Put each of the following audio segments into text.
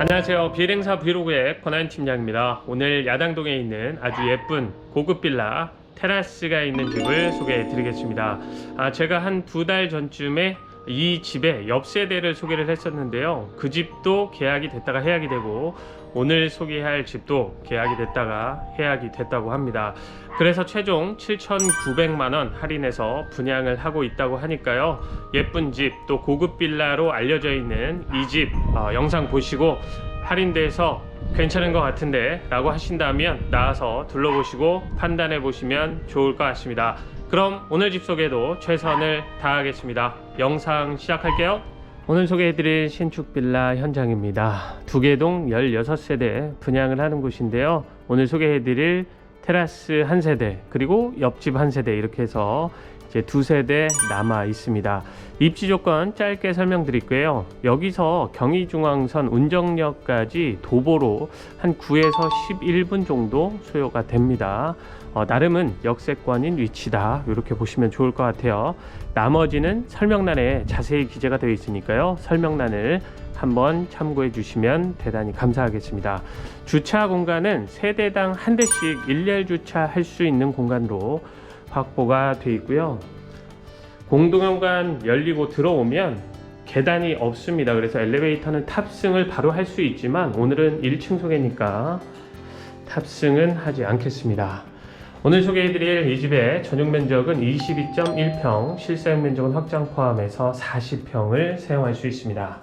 안녕하세요. 비행사 브이로그의 권한 팀장입니다. 오늘 야당동에 있는 아주 예쁜 고급 빌라 테라스가 있는 집을 소개해 드리겠습니다. 아, 제가 한 두 달 전쯤에 이 집의 옆 세대를 소개를 했었는데요. 그 집도 계약이 됐다가 해약이 되고 오늘 소개할 집도 계약이 됐다가 해약이 됐다고 합니다. 그래서 최종 7,900만 원 할인해서 분양을 하고 있다고 하니까요. 예쁜 집 또 고급 빌라로 알려져 있는 이집 영상 보시고 할인돼서 괜찮은 것 같은데 라고 하신다면 나와서 둘러보시고 판단해 보시면 좋을 것 같습니다. 그럼 오늘 집 소개도 최선을 다하겠습니다. 영상 시작할게요. 오늘 소개해드릴 신축 빌라 현장입니다. 두개동 16세대 분양을 하는 곳인데요. 오늘 소개해드릴 테라스 한 세대 그리고 옆집 한 세대 이렇게 해서 이제 두 세대 남아 있습니다. 입지 조건 짧게 설명드릴게요. 여기서 경의중앙선 운정역까지 도보로 한 9에서 11분 정도 소요가 됩니다. 어, 나름은 역세권인 위치다. 이렇게 보시면 좋을 것 같아요. 나머지는 설명란에 자세히 기재가 되어 있으니까요. 설명란을 한번 참고해 주시면 대단히 감사하겠습니다. 주차 공간은 세대당 한 대씩 일렬 주차할 수 있는 공간으로 확보가 되어 있고요. 공동현관 열리고 들어오면 계단이 없습니다. 그래서 엘리베이터는 탑승을 바로 할 수 있지만 오늘은 1층 소개니까 탑승은 하지 않겠습니다. 오늘 소개해드릴 이 집의 전용 면적은 22.1평, 실사용 면적은 확장 포함해서 40평을 사용할 수 있습니다.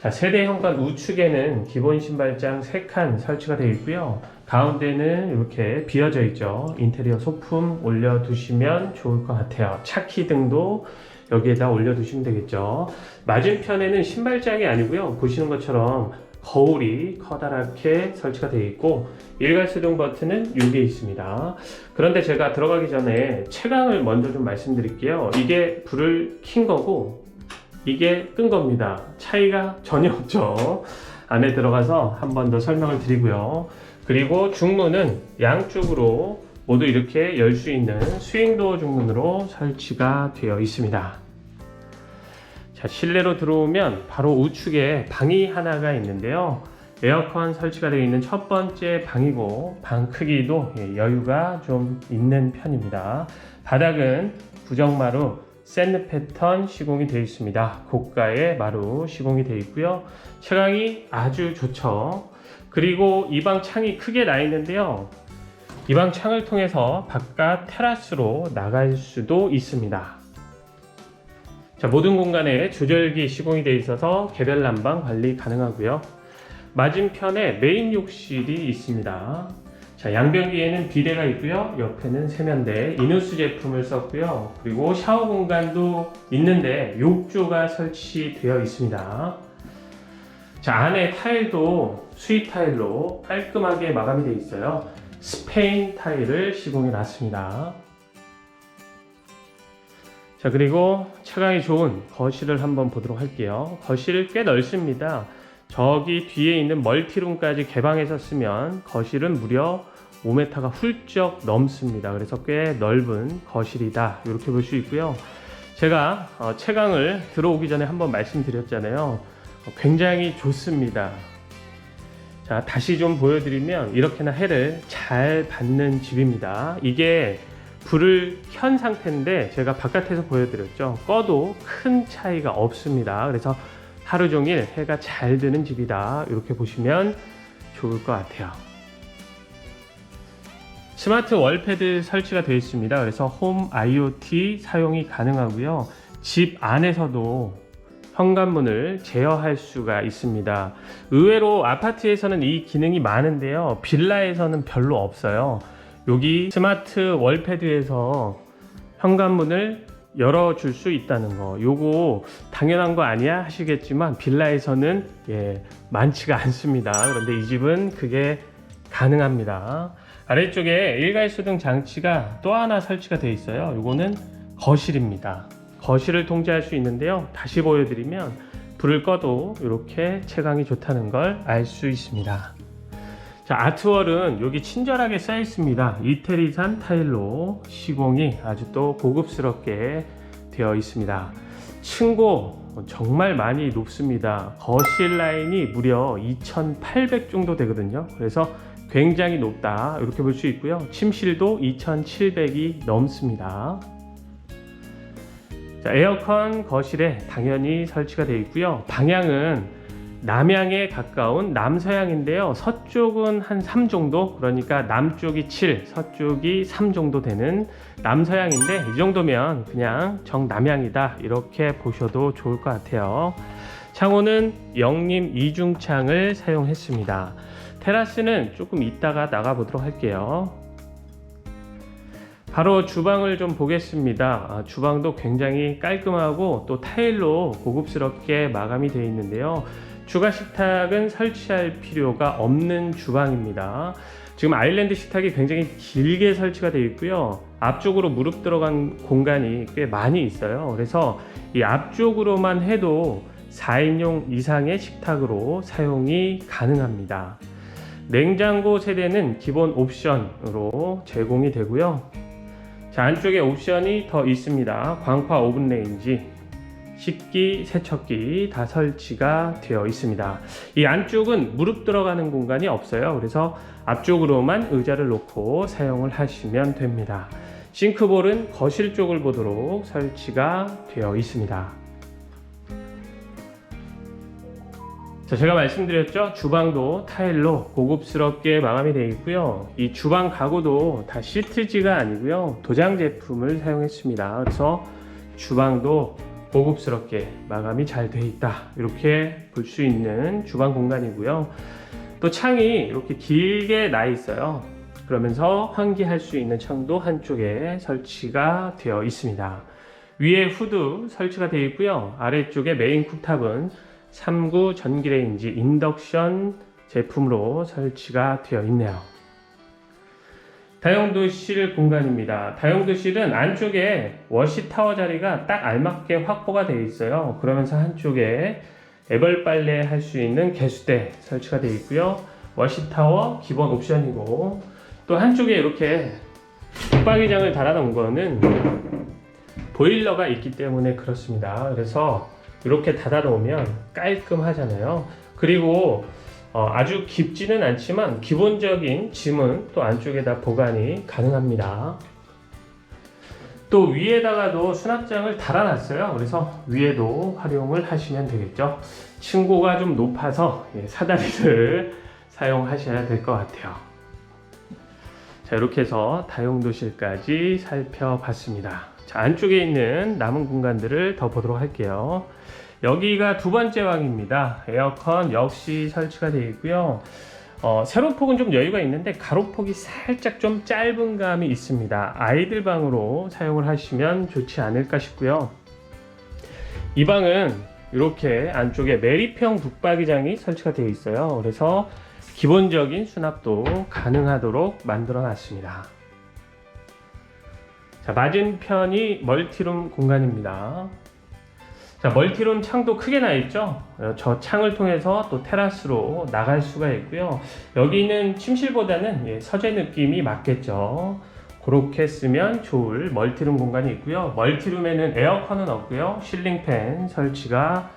자, 세대 현관 우측에는 기본 신발장 3칸 설치가 되어 있고요. 가운데는 이렇게 비어져 있죠. 인테리어 소품 올려두시면 좋을 것 같아요. 차키 등도 여기에다 올려두시면 되겠죠. 맞은편에는 신발장이 아니고요. 보시는 것처럼 거울이 커다랗게 설치가 되어 있고 일괄 수동 버튼은 여기에 있습니다. 그런데 제가 들어가기 전에 채광을 먼저 좀 말씀드릴게요. 이게 불을 킨 거고 이게 끈 겁니다. 차이가 전혀 없죠. 안에 들어가서 한 번 더 설명을 드리고요. 그리고 중문은 양쪽으로 모두 이렇게 열 수 있는 스윙도어 중문으로 설치가 되어 있습니다. 자, 실내로 들어오면 바로 우측에 방이 하나가 있는데요. 에어컨 설치가 되어 있는 첫 번째 방이고 방 크기도 예, 여유가 좀 있는 편입니다. 바닥은 부정마루 샌드 패턴 시공이 되어 있습니다. 고가의 마루 시공이 되어 있고요. 채광이 아주 좋죠. 그리고 이 방 창이 크게 나 있는데요. 이 방 창을 통해서 바깥 테라스로 나갈 수도 있습니다. 자, 모든 공간에 조절기 시공이 되어 있어서 개별 난방 관리 가능하고요. 맞은편에 메인 욕실이 있습니다. 자, 양변기에는 비데가 있고요. 옆에는 세면대, 이누스 제품을 썼고요. 그리고 샤워 공간도 있는데 욕조가 설치되어 있습니다. 자, 안에 타일도 수입 타일로 깔끔하게 마감이 되어 있어요. 스페인 타일을 시공해 놨습니다. 자, 그리고 채광이 좋은 거실을 한번 보도록 할게요. 거실 꽤 넓습니다. 저기 뒤에 있는 멀티룸까지 개방해서 쓰면 거실은 무려 5m가 훌쩍 넘습니다. 그래서 꽤 넓은 거실이다. 이렇게 볼 수 있고요. 제가 어, 채광을 들어오기 전에 한번 말씀드렸잖아요. 어, 굉장히 좋습니다. 자, 다시 좀 보여드리면 이렇게나 해를 잘 받는 집입니다. 이게 불을 켠 상태인데 제가 바깥에서 보여드렸죠. 꺼도 큰 차이가 없습니다. 그래서 하루 종일 해가 잘 드는 집이다. 이렇게 보시면 좋을 것 같아요. 스마트 월패드 설치가 되어 있습니다. 그래서 홈 IoT 사용이 가능하고요. 집 안에서도 현관문을 제어할 수가 있습니다. 의외로 아파트에서는 이 기능이 많은데요. 빌라에서는 별로 없어요. 여기 스마트 월패드에서 현관문을 열어줄 수 있다는 거. 요거 당연한 거 아니야 하시겠지만 빌라에서는 예, 많지가 않습니다. 그런데 이 집은 그게 가능합니다. 아래쪽에 일괄수등 장치가 또 하나 설치가 되어 있어요. 요거는 거실입니다. 거실을 통제할 수 있는데요. 다시 보여드리면 불을 꺼도 이렇게 채광이 좋다는 걸 알 수 있습니다. 자, 아트월은 여기 친절하게 써 있습니다. 이태리산 타일로 시공이 아주 또 고급스럽게 되어 있습니다. 층고 정말 많이 높습니다. 거실 라인이 무려 2,800 정도 되거든요. 그래서 굉장히 높다. 이렇게 볼 수 있고요. 침실도 2,700이 넘습니다. 자, 에어컨 거실에 당연히 설치가 되어 있고요. 방향은 남향에 가까운 남서향인데요. 서쪽은 한 3 정도, 그러니까 남쪽이 7, 서쪽이 3 정도 되는 남서향인데 이 정도면 그냥 정남향이다 이렇게 보셔도 좋을 것 같아요. 창호는 영림 이중창을 사용했습니다. 테라스는 조금 이따가 나가 보도록 할게요. 바로 주방을 좀 보겠습니다. 아, 주방도 굉장히 깔끔하고 또 타일로 고급스럽게 마감이 되어 있는데요. 추가 식탁은 설치할 필요가 없는 주방입니다. 지금 아일랜드 식탁이 굉장히 길게 설치가 되어 있고요. 앞쪽으로 무릎 들어간 공간이 꽤 많이 있어요. 그래서 이 앞쪽으로만 해도 4인용 이상의 식탁으로 사용이 가능합니다. 냉장고 세대는 기본 옵션으로 제공이 되고요. 자, 안쪽에 옵션이 더 있습니다. 광파 오븐 레인지, 식기, 세척기 다 설치가 되어 있습니다. 이 안쪽은 무릎 들어가는 공간이 없어요. 그래서 앞쪽으로만 의자를 놓고 사용을 하시면 됩니다. 싱크볼은 거실 쪽을 보도록 설치가 되어 있습니다. 자, 제가 말씀드렸죠. 주방도 타일로 고급스럽게 마감이 되어 있고요. 이 주방 가구도 다 시트지가 아니고요. 도장 제품을 사용했습니다. 그래서 주방도 고급스럽게 마감이 잘 되어 있다. 이렇게 볼 수 있는 주방 공간이고요. 또 창이 이렇게 길게 나 있어요. 그러면서 환기할 수 있는 창도 한쪽에 설치가 되어 있습니다. 위에 후드 설치가 되어 있고요. 아래쪽에 메인 쿡탑은 3구 전기레인지 인덕션 제품으로 설치가 되어 있네요. 다용도실 공간입니다. 다용도실은 안쪽에 워시 타워 자리가 딱 알맞게 확보가 되어 있어요. 그러면서 한쪽에 애벌 빨래 할 수 있는 개수대 설치가 되어 있고요. 워시 타워 기본 옵션이고 또 한쪽에 이렇게 붙박이장을 달아놓은 거는 보일러가 있기 때문에 그렇습니다. 그래서 이렇게 닫아 놓으면 깔끔하잖아요. 그리고 어, 아주 깊지는 않지만 기본적인 짐은 또 안쪽에다 보관이 가능합니다. 또 위에다가도 수납장을 달아놨어요. 그래서 위에도 활용을 하시면 되겠죠. 층고가 좀 높아서 예, 사다리를 사용하셔야 될 것 같아요. 자, 이렇게 해서 다용도실까지 살펴봤습니다. 자, 안쪽에 있는 남은 공간들을 더 보도록 할게요. 여기가 두 번째 방입니다. 에어컨 역시 설치가 되어 있고요. 어, 세로폭은 좀 여유가 있는데 가로폭이 살짝 좀 짧은 감이 있습니다. 아이들 방으로 사용을 하시면 좋지 않을까 싶고요. 이 방은 이렇게 안쪽에 메리평 북박이장이 설치가 되어 있어요. 그래서 기본적인 수납도 가능하도록 만들어 놨습니다. 자, 맞은편이 멀티룸 공간입니다. 자, 멀티룸 창도 크게 나 있죠? 어, 저 창을 통해서 또 테라스로 나갈 수가 있고요. 여기는 침실보다는 예, 서재 느낌이 맞겠죠. 그렇게 쓰면 좋을 멀티룸 공간이 있고요. 멀티룸에는 에어컨은 없고요. 실링팬 설치가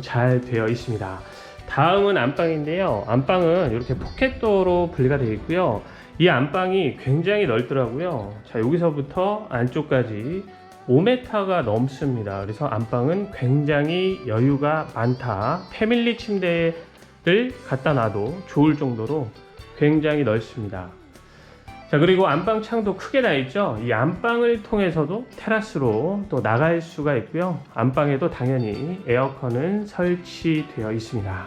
잘 되어 있습니다. 다음은 안방인데요. 안방은 이렇게 포켓도어로 분리가 되어 있고요. 이 안방이 굉장히 넓더라고요. 자, 여기서부터 안쪽까지 5m가 넘습니다. 그래서 안방은 굉장히 여유가 많다. 패밀리 침대를 갖다 놔도 좋을 정도로 굉장히 넓습니다. 자, 그리고 안방 창도 크게 나 있죠. 이 안방을 통해서도 테라스로 또 나갈 수가 있고요. 안방에도 당연히 에어컨은 설치되어 있습니다.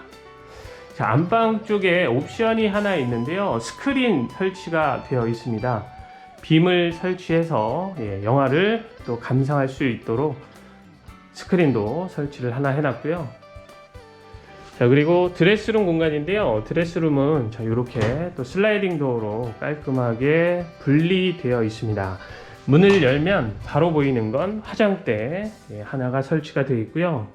자, 안방 쪽에 옵션이 하나 있는데요. 스크린 설치가 되어 있습니다. 빔을 설치해서 예, 영화를 또 감상할 수 있도록 스크린도 설치를 하나 해놨고요. 자 그리고 드레스룸 공간인데요. 드레스룸은 자 이렇게 또 슬라이딩 도어로 깔끔하게 분리되어 있습니다. 문을 열면 바로 보이는 건 화장대 예, 하나가 설치가 되어 있고요.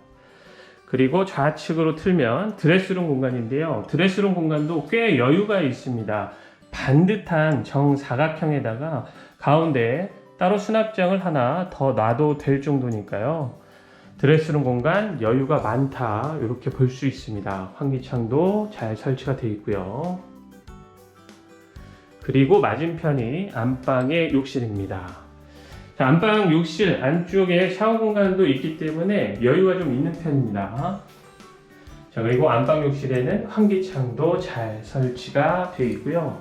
그리고 좌측으로 틀면 드레스룸 공간인데요. 드레스룸 공간도 꽤 여유가 있습니다. 반듯한 정사각형에다가 가운데 따로 수납장을 하나 더 놔도 될 정도니까요. 드레스룸 공간 여유가 많다 이렇게 볼 수 있습니다. 환기창도 잘 설치가 되어 있고요. 그리고 맞은편이 안방의 욕실입니다. 자, 안방 욕실 안쪽에 샤워 공간도 있기 때문에 여유가 좀 있는 편입니다. 자, 그리고 안방 욕실에는 환기창도 잘 설치가 되어 있고요.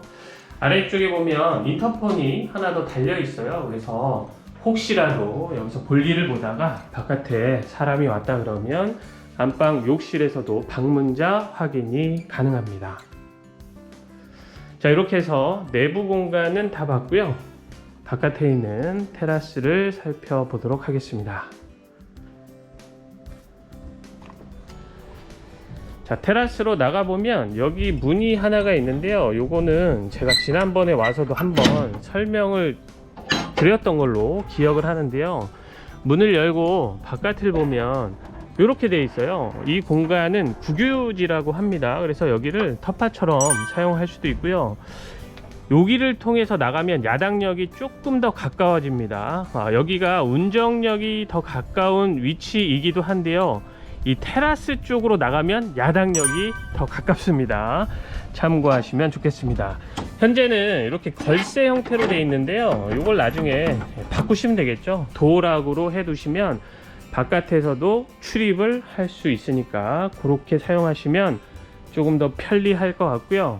아래쪽에 보면 인터폰이 하나 더 달려 있어요. 그래서 혹시라도 여기서 볼일을 보다가 바깥에 사람이 왔다 그러면 안방 욕실에서도 방문자 확인이 가능합니다. 자, 이렇게 해서 내부 공간은 다 봤고요. 바깥에 있는 테라스를 살펴보도록 하겠습니다. 자, 테라스로 나가보면 여기 문이 하나가 있는데요. 요거는 제가 지난번에 와서도 한번 설명을 드렸던 걸로 기억을 하는데요. 문을 열고 바깥을 보면 이렇게 돼 있어요. 이 공간은 국유지라고 합니다. 그래서 여기를 텃밭처럼 사용할 수도 있고요. 여기를 통해서 나가면 야당역이 조금 더 가까워집니다. 아, 여기가 운정역이 더 가까운 위치이기도 한데요. 이 테라스 쪽으로 나가면 야당역이 더 가깝습니다. 참고하시면 좋겠습니다. 현재는 이렇게 걸쇠 형태로 되어 있는데요. 이걸 나중에 바꾸시면 되겠죠. 도락으로 해 두시면 바깥에서도 출입을 할 수 있으니까 그렇게 사용하시면 조금 더 편리할 것 같고요.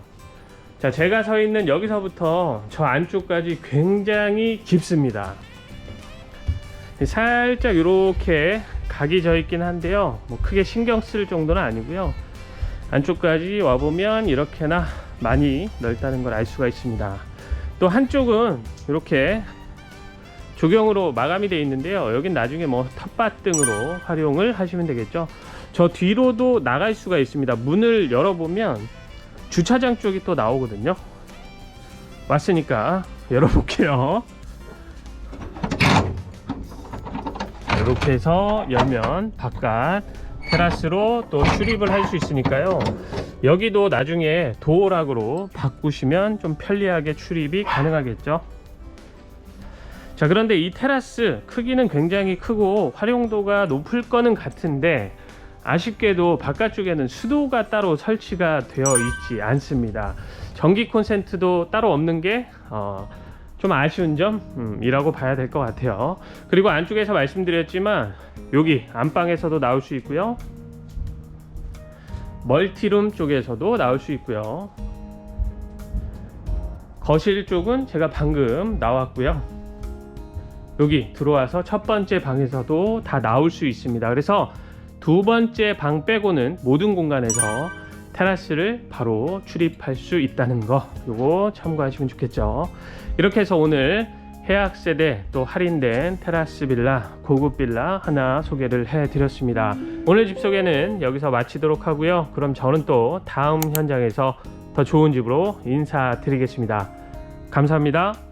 자, 제가 서 있는 여기서부터 저 안쪽까지 굉장히 깊습니다. 살짝 이렇게 각이 져 있긴 한데요. 뭐 크게 신경 쓸 정도는 아니고요. 안쪽까지 와보면 이렇게나 많이 넓다는 걸 알 수가 있습니다. 또 한쪽은 이렇게 조경으로 마감이 되어 있는데요. 여긴 나중에 뭐 텃밭 등으로 활용을 하시면 되겠죠. 저 뒤로도 나갈 수가 있습니다. 문을 열어보면 주차장 쪽이 또 나오거든요. 왔으니까 열어볼게요. 이렇게 해서 열면 바깥 테라스로 또 출입을 할 수 있으니까요. 여기도 나중에 도어락으로 바꾸시면 좀 편리하게 출입이 가능하겠죠. 자, 그런데 이 테라스 크기는 굉장히 크고 활용도가 높을 거는 같은데 아쉽게도 바깥쪽에는 수도가 따로 설치가 되어 있지 않습니다. 전기 콘센트도 따로 없는 게 어, 좀 아쉬운 점이라고 봐야 될 것 같아요. 그리고 안쪽에서 말씀드렸지만 여기 안방에서도 나올 수 있고요. 멀티룸 쪽에서도 나올 수 있고요. 거실 쪽은 제가 방금 나왔고요. 여기 들어와서 첫 번째 방에서도 다 나올 수 있습니다. 그래서 두 번째 방 빼고는 모든 공간에서 테라스를 바로 출입할 수 있다는 거 요거 참고하시면 좋겠죠. 이렇게 해서 오늘 해약 세대 또 할인된 테라스 빌라 고급 빌라 하나 소개를 해 드렸습니다. 오늘 집 소개는 여기서 마치도록 하고요. 그럼 저는 또 다음 현장에서 더 좋은 집으로 인사드리겠습니다. 감사합니다.